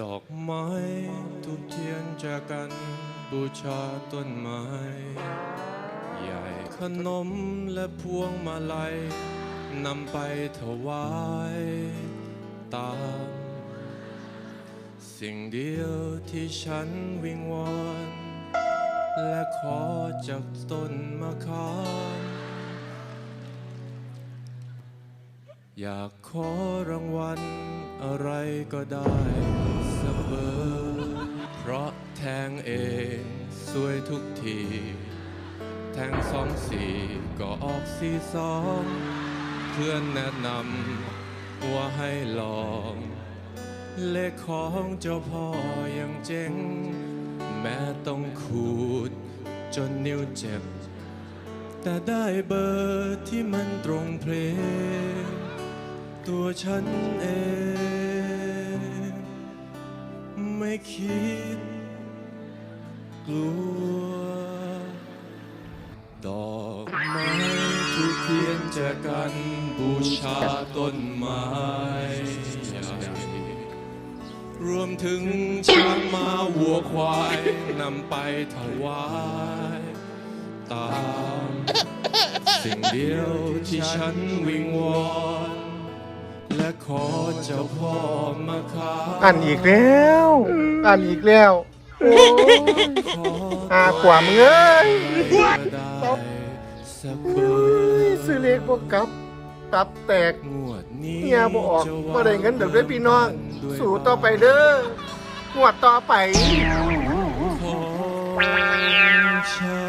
ดอกไม้ทุกเทียนจากกันบูชาต้นไม้ ใหญ่ขนมและพวงมาลัยนำไปถวายตาม สิ่งเดียวที่ฉันวิงวอน และขอจากต้นมะขามอยากขอรางวัล อะไรก็ได้สักเบอเพราะแทงเองสวยทุกที แทงสองสี่ก็ออกสี่สอง เพื่อนแนะนำว่าให้ลอง เลขของเจ้าพ่อยังเจ๋ง แม้ต้องขูดจนนิ้วเจ็บ แต่ได้เบอร์ที่มันตรงเพลง ตัวฉันเอง ไม่คิดกลัว ดอกไม้ทุกเทียนจอกันบูชาต้นไม้ใหญ่รวมถึงช้างมาวัวควายนำไปถวายตาม สิ่งเดียวที่ฉันวิงวอน ขอเจ้าพ่อมาคาอ่านอีกแล้วอ่านอีกแล้วโอ้ยขอหากว่ามึงเอ้ยได้สักเบอเฮ้ยร์ซื้อเลขบวกกลับ ตับแตกงวดนี้เงียบออกบ่ได้เงินเดี๋ยวด้วยพี่น้อง สู่ต่อไปเด้องวดต่อไป ของฉัน